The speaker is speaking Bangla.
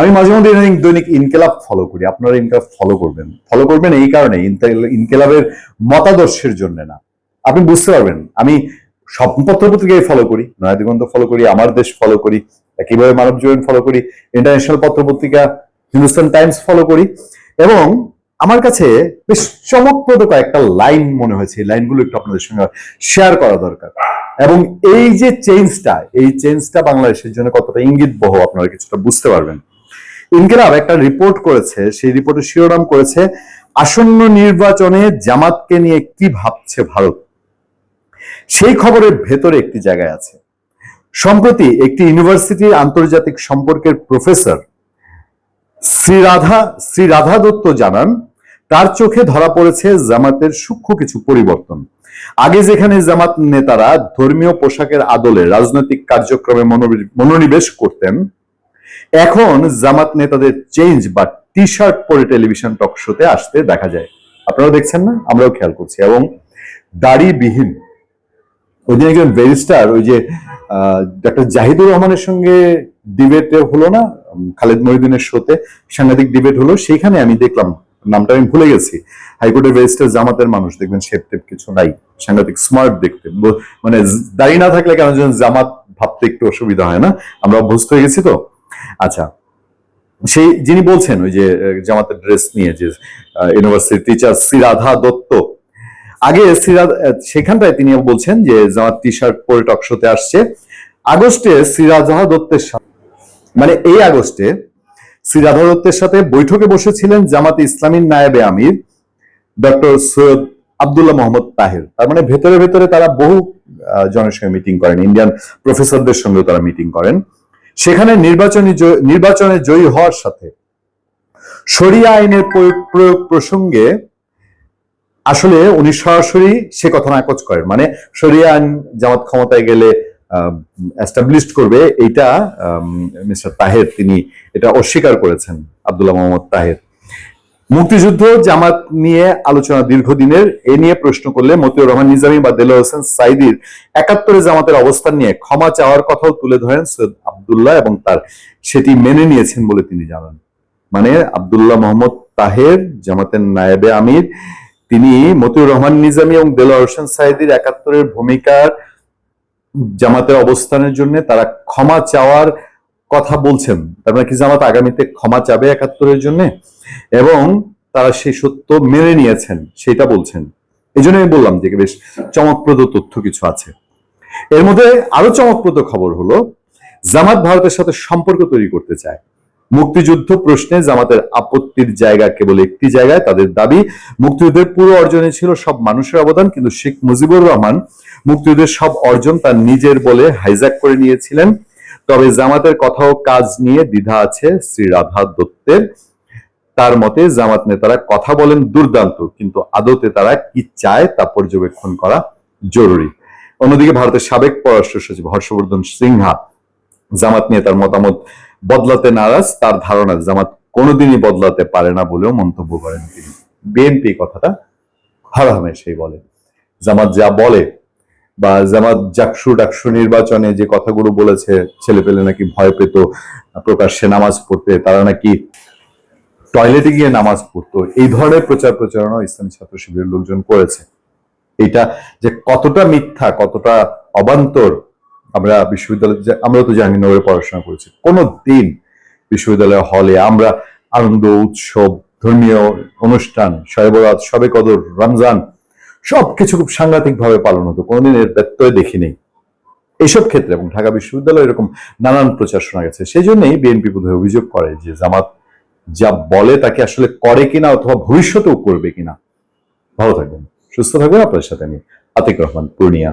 আমি মাঝে মধ্যে দৈনিক ইনকেলাব ফলো করি। আপনারা ইনকেলাব ফলো করবেন। ফলো করবেন এই কারণে, ইনকেল- ইনকেলাবের মতাদর্শের জন্য না। আপনি বুঝতে পারবেন, আমি সব পত্রপত্রিকায় ফলো করি নয়া দিগন্ত ফলো করি, আমার দেশ ফলো করি, একইভাবে মানব জীবন ফলো করি ইন্টারন্যাশনাল পত্রপত্রিকা হিন্দুস্তান টাইমস ফলো করি এবং আমার কাছে বেশ চমকপ্রদ কয়েকটা লাইন মনে হয়েছে। লাইনগুলো একটু আপনাদের সঙ্গে শেয়ার করা দরকার। এবং এই যে চেঞ্জটা এই চেঞ্জটা বাংলাদেশের জন্য কতটা ইঙ্গিত বহ আপনারা কিছুটা বুঝতে পারবেন। ইনকিলাব একটা রিপোর্ট করেছে, সেই রিপোর্টে শিরোনাম করেছে, আসন্ন নির্বাচনে জামাতকে নিয়ে কি ভাবছে ভারত? সেই খবরের ভেতরে একটি জায়গায় আছে। সম্প্রতি একটি ইউনিভার্সিটির আন্তর্জাতিক সম্পর্কের প্রফেসর শ্রীরাধা শ্রীরাধা দত্ত জানান, তার চোখে ধরা পড়েছে জামাতের সূক্ষ্ম কিছু পরিবর্তন। আগে যেখানে জামাত নেতারা ধর্মীয় পোশাকের আদলে রাজনৈতিক কার্যক্রমে মনোনিবেশ করতেন এখন জামাত নেতাদের চেঞ্জ বা টি শার্ট পরে টেলিভিশন টক শোতে আসতে দেখা যায়। আপনারা দেখছেন না, আমরাও খেয়াল করছি। এবং দাড়িবিহীন, ওই দিন একজন ব্যারিস্টার ওই যে ডক্টর জাহিদুর রহমানের সঙ্গে ডিবেট হলো না খালেদ মহিউদ্দিনের শোতে সাংঘাতিক ডিবেট হলো, সেইখানে আমি দেখলাম, নামটা আমি ভুলে গেছি। হাইকোর্টের ব্যারিস্টার জামাতের মানুষ, দেখবেন শেপ টেপ কিছু নাই, সাংঘাতিক স্মার্ট দেখতে। মানে দাড়ি না থাকলে কেন জামাত ভাবতে একটু অসুবিধা হয় না? আমরা অভ্যস্ত হয়ে গেছি তো? আচ্ছা সেই যিনি বলছেন ওই যে জামাতের ড্রেস নিয়ে যে ইউনিভার্সিটি টিচার শ্রীরাধা দত্ত, আগে শ্রীরাধা সেখানটায় তিনি বলছেন যে, জামাত টি শার্ট পরে টক শোতে আসছে। আগস্টে শ্রীরাধা দত্তের সাথে মানে এই আগস্টে শ্রীরাধা দত্তের সাথে বৈঠকে বসেছিলেন জামাতে ইসলামীর নায়েবে আমির ডক্টর সৈয়দ আব্দুল্লাহ মোহাম্মদ তাহের। তার মানে ভেতরে ভেতরে তারা বহু জনের সঙ্গে মিটিং করেন। ইন্ডিয়ান প্রফেসরদের সঙ্গেও তারা মিটিং করেন। সেখানে নির্বাচনী নির্বাচনে জয়ী হওয়ার সাথে সরিয়া আইনের প্রয়োগ প্রসঙ্গে আসলে উনি সরাসরি সে কথা নাকচ করেন। মানে সরিয়া আইন জামাত ক্ষমতায় গেলে করবে, এইটা মিস্টার তাহের তিনি এটা অস্বীকার করেছেন, আব্দুল্লাহ মোহাম্মদ তাহের। মুক্তিযুদ্ধ, জামাত নিয়ে আলোচনা দীর্ঘদিনের, এ নিয়ে প্রশ্ন করলে মতিউর রহমান নিজামী বা দেলোয়ার হোসেন সাইদির একাত্তরে জামাতের অবস্থান নিয়ে ক্ষমা চাওয়ার কথাও তুলে ধরেন সৈয়দ আবদুল্লাহ এবং তার সেটি মেনে নিয়েছেন বলে তিনি জানান। মানে আবদুল্লাহ মোহাম্মদ তাহের, জামাতের নায়েবে আমির, তিনি মতিউর রহমান নিজামী এবং দেলোয়ার হোসেন সাইদির একাত্তরের ভূমিকার জামাতের অবস্থানের জন্য তারা ক্ষমা চাওয়ার কথা বলছেন। তার মানে কি জামাত আগামীতে ক্ষমা চাবে একাত্তরের জন্য? এবং তারা সেই সত্য মেনে নিয়েছেন সেটা বলছেন। এই জন্য আমি বললাম যে বেশ চমকপ্রদ তথ্য কিছু আছে। এর মধ্যে আরও চমকপ্রদ খবর হলো, জামাত ভারতের সাথে সম্পর্ক তৈরি করতে চায়। মুক্তিযুদ্ধ প্রশ্নে জামাতের আপত্তির জায়গা কেবল একটি জায়গায়, তাদের দাবি মুক্তিযুদ্ধের পুরো অর্জনে ছিল সব মানুষের অবদান, কিন্তু শেখ মুজিবুর রহমান মুক্তিযুদ্ধের সব অর্জন তার নিজের বলে হাইজ্যাক করে নিয়েছিলেন। তবে জামাতের কথা ও কাজ নিয়ে দ্বিধা আছে শ্রী রাধা দত্তের। তার মতে জামাত নেতারা কথা বলেন দুর্দান্ত, কিন্তু আদতে তারা কি চায় তা পর্যবেক্ষণ করা জরুরি। অন্যদিকে ভারতের সাবেক পররাষ্ট্র সচিব হর্ষবর্ধন সিংহা জামাত নিয়ে তার মতামত বদলাতে নারাজ, তার ধারণা জামাত কোনোদিনই বদলাতে পারে না বলেও মন্তব্য করেন তিনি। বিএনপি কথাটা সেই বলে। জামাত যা বলে বা জামাত জাকসু ডাকসু নির্বাচনে যে কথাগুলো বলেছে ছেলে পেলে নাকি ভয় পেত, প্রকাশ্যে নামাজ পড়তে, তারা নাকি টয়লেটে গিয়ে নামাজ পড়তো। এই ধরনের প্রচার প্রচারণা ইসলামী ছাত্র শিবিরের লোকজন করেছে। এটা যে কতটা মিথ্যা, কতটা অবান্তর, আমরা বিশ্ববিদ্যালয় আমরা তো জাহাঙ্গীরনগরে পড়াশোনা করেছি। কোনো দিন বিশ্ববিদ্যালয় হলে আমরা আনন্দ, উৎসব, ধর্মীয় অনুষ্ঠান শয়েবরাত সবে কদর, রমজান, সবকিছু খুব সাংঘাতিক ভাবে পালন হতো। কোনোদিন এর ব্যত্যয় দেখিনি। এইসব ক্ষেত্রে এবং ঢাকা বিশ্ববিদ্যালয় এরকম নানান প্রচার শোনা গেছে। সেই জন্যই বিএনপি বোধহয় অভিযোগ করে যে জামাত যা বলে তাকে আসলে করে কিনা অথবা ভবিষ্যতেও করবে কিনা। ভালো থাকবেন, সুস্থ থাকবেন আপনার সাথে আমি আতিক রহমান, পূর্ণিয়া।